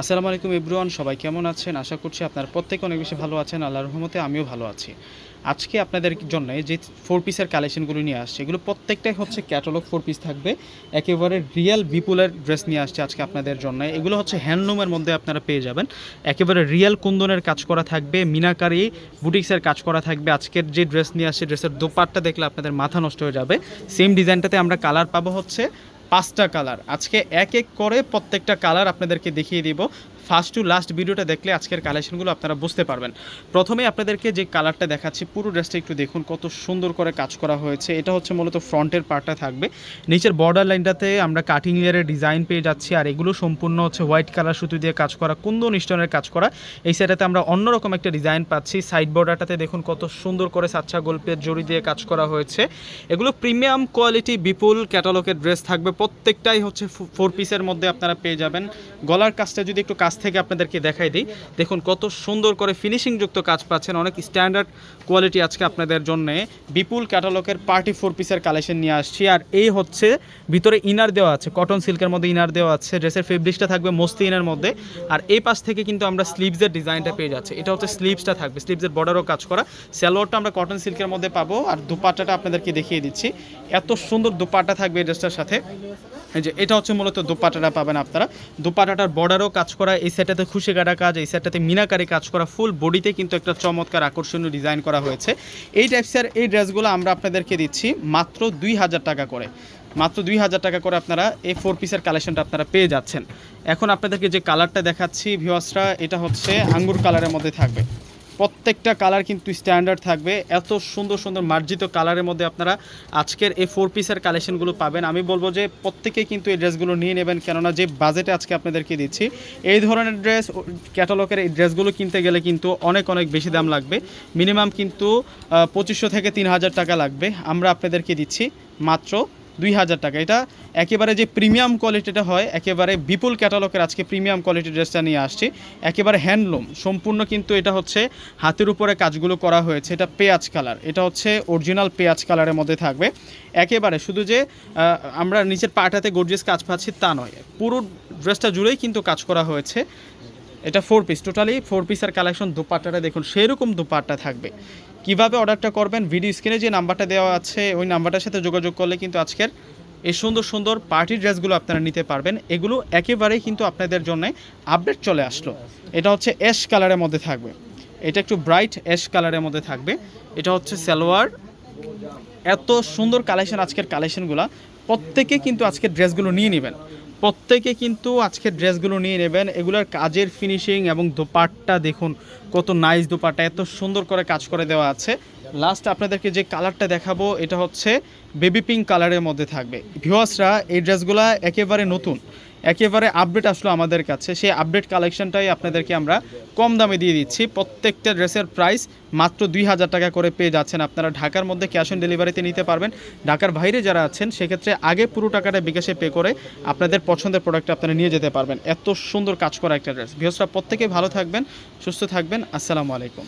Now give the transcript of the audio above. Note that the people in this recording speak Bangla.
আসসালামু আলাইকুম ইব্রুয়ান সবাই কেমন আছেন? আশা করছি আপনারা প্রত্যেকে অনেক বেশি ভালো আছেন, আল্লাহর রহমতে আমিও ভালো আছি। আজকে আপনাদের জন্য যে ফোর পিসের কালেকশনগুলো নিয়ে আসছে, এগুলো প্রত্যেকটাই হচ্ছে ক্যাটালগ ফোর পিস থাকবে। একেবারে রিয়েল বিপুলের ড্রেস নিয়ে আসছে আজকে আপনাদের জন্য। এগুলো হচ্ছে হ্যান্ডলুমের মধ্যে আপনারা পেয়ে যাবেন। একেবারে রিয়েল কুন্দনের কাজ করা থাকবে, মিনাকারি বুটিক্সের কাজ করা থাকবে। আজকের যে ড্রেস নিয়ে আসছে ড্রেসের দোপাট্টা দেখলে আপনাদের মাথা নষ্ট হয়ে যাবে। সেম ডিজাইনটাতে আমরা কালার পাবো হচ্ছে পাঁচটা কালার। আজকে এক এক করে প্রত্যেকটা কালার আপনাদেরকে দেখিয়ে দিব। ফার্স্ট টু লাস্ট ভিডিওটা দেখলে আজকের কালেকশনগুলো আপনারা বুঝতে পারবেন। প্রথমে আপনাদেরকে যে কালারটা দেখাচ্ছি, পুরো ড্রেসটা একটু দেখুন, কত সুন্দর করে কাজ করা হয়েছে। এটা হচ্ছে মূলত ফ্রন্টের পার্টটা থাকবে। নিচের বর্ডার লাইনটাতে আমরা কাটিং লেয়ারের ডিজাইন পেয়ে যাচ্ছি, আর এগুলো সম্পূর্ণ হচ্ছে হোয়াইট কালার সুতো দিয়ে কাজ করা, কুন্দন স্টোনের কাজ করা। এই সাইডটাতে আমরা অন্যরকম একটা ডিজাইন পাচ্ছি। সাইড বর্ডারটাতে দেখুন কত সুন্দর করে সাচ্চা গল্পের জড়ি দিয়ে কাজ করা হয়েছে। এগুলো প্রিমিয়াম কোয়ালিটি বিপুল ক্যাটালগের ড্রেস থাকবে। প্রত্যেকটাই হচ্ছে ফোর পিসের মধ্যে আপনারা পেয়ে যাবেন। গলার কাজটা যদি একটু কাছ থেকে আপনাদেরকে দেখাই দিই। দেখুন কত সুন্দর করে ফিনিশিংযুক্ত কাজ পাচ্ছেন। অনেক স্ট্যান্ডার্ড কোয়ালিটি আজকে আপনাদের জন্য। বিপুল ক্যাটালগের পার্টি ফোর পিসের কালেকশন নিয়ে আসছি। আর এই হচ্ছে ভিতরে ইনার দেওয়া আছে। কটন সিল্কের মধ্যে ইনার দেওয়া আছে। ড্রেসের ফেব্রিক্সটা থাকবে মস্তি ইনার মধ্যে। আর এই পাশ থেকে কিন্তু আমরা স্লিভসের ডিজাইনটা পেয়ে যাচ্ছি। এটা হচ্ছে স্লিভসটা থাকবে। স্লিভসের বর্ডারও কাজ করা। স্যালোয়ারটা আমরা কটন সিল্কের মধ্যে পাবো। আর দুপাট্টাটা আপনাদেরকে দেখিয়ে দিচ্ছি। এত সুন্দর দুপাট্টা থাকবে এই ড্রেসটার সাথে। এই যে, এটা হচ্ছে মূলত দুপাটাটা পাবেন আপনারা। দুপাটাটার বর্ডারও কাজ করা, এই সেটাতে খুশি কাটা কাজ, এই সেটাতে মিনাকারি কাজ করা, ফুল বডিতে কিন্তু একটা চমৎকার আকর্ষণীয় ডিজাইন করা হয়েছে। এই টাইপসের এই ড্রেসগুলো আমরা আপনাদেরকে দিচ্ছি মাত্র দুই হাজার টাকা করে। মাত্র দুই হাজার টাকা করে আপনারা এই ফোর পিসের কালেকশনটা আপনারা পেয়ে যাচ্ছেন। এখন আপনাদেরকে যে কালারটা দেখাচ্ছি ভিওয়াসরা এটা হচ্ছে আঙ্গুর কালারের মধ্যে থাকবে। প্রত্যেকটা কালার কিন্তু স্ট্যান্ডার্ড থাকবে। এত সুন্দর সুন্দর মার্জিত কালারের মধ্যে আপনারা আজকের এই ফোর পিসের কালেকশনগুলো পাবেন। আমি বলব যে প্রত্যেকে কিন্তু এই ড্রেসগুলো নিয়ে নেবেন, কেননা যে বাজেটে আজকে আপনাদেরকে দিচ্ছি, এই ধরনের ড্রেস ক্যাটালগের এই ড্রেসগুলো কিনতে গেলে কিন্তু অনেক অনেক বেশি দাম লাগবে। মিনিমাম কিন্তু পঁচিশশো থেকে তিন হাজার টাকা লাগবে। আমরা আপনাদেরকে দিচ্ছি মাত্র দুই হাজার টাকা। এটা একেবারে যে প্রিমিয়াম কোয়ালিটিটা হয়, একেবারে বিপুল ক্যাটালগের আজকে প্রিমিয়াম কোয়ালিটি ড্রেসটা নিয়ে আসছি। একেবারে হ্যান্ডলুম সম্পূর্ণ কিন্তু এটা হচ্ছে হাতের উপরে কাজগুলো করা হয়েছে। এটা পেঁয়াজ কালার এটা হচ্ছে অরিজিনাল পেঁয়াজ কালারের মধ্যে থাকবে। একেবারে শুধু যে আমরা নিচের পাটাতে গর্জিয়াস কাজ পাচ্ছি তা নয়, পুরো ড্রেসটা জুড়েই কিন্তু কাজ করা হয়েছে। এটা ফোর পিস টোটালি ফোর পিসের কালেকশন দুপাট্টাটা দেখুন, সেরকম দুপাট্টা থাকবে। কীভাবে অর্ডারটা করবেন? ভিডিও স্ক্রিনে যে নাম্বারটা দেওয়া আছে, ওই নাম্বারটার সাথে যোগাযোগ করলে কিন্তু আজকের এই সুন্দর সুন্দর পার্টি ড্রেসগুলো আপনারা নিতে পারবেন। এগুলো একেবারেই কিন্তু আপনাদের জন্য আপডেট চলে আসলো। এটা হচ্ছে অ্যাশ কালারের মধ্যে থাকবে। এটা একটু ব্রাইট অ্যাশ কালারের মধ্যে থাকবে। এটা হচ্ছে সালোয়ার। এত সুন্দর কালেকশন আজকের কালেকশনগুলো প্রত্যেকে কিন্তু আজকের ড্রেসগুলো নিয়ে নেবেন। প্রত্যেকে কিন্তু আজকের ড্রেসগুলো নিয়ে নেবেন। এগুলোর কাজের ফিনিশিং এবং দোপাট্টা দেখুন, কত নাইস দোপাট্টা, এত সুন্দর করে কাজ করে দেওয়া আছে। লাস্ট আপনাদেরকে যে কালারটা দেখাবো, এটা হচ্ছে বেবি পিঙ্ক কালারের মধ্যে থাকবে। ভিওয়াসরা এই ড্রেসগুলো একেবারে নতুন। একেবারে আপডেট আসলো আমাদের কাছে। সেই আপডেট কালেকশনটাই আপনাদেরকে আমরা কম দামে দিয়ে দিচ্ছি। প্রত্যেকটা ড্রেসের প্রাইস মাত্র দুই হাজার টাকা করে পেয়ে যাচ্ছেন আপনারা। ঢাকার মধ্যে ক্যাশ অন ডেলিভারিতে নিতে পারবেন। ঢাকার বাইরে যারা আছেন, সেক্ষেত্রে আগে পুরো টাকাটা বিকাশে পে করে আপনাদের পছন্দের প্রোডাক্ট আপনারা নিয়ে যেতে পারবেন। এত সুন্দর কাজ করা একটা ড্রেস বৃহস্পতি প্রত্যেকে ভালো থাকবেন, সুস্থ থাকবেন। আসসালামু আলাইকুম।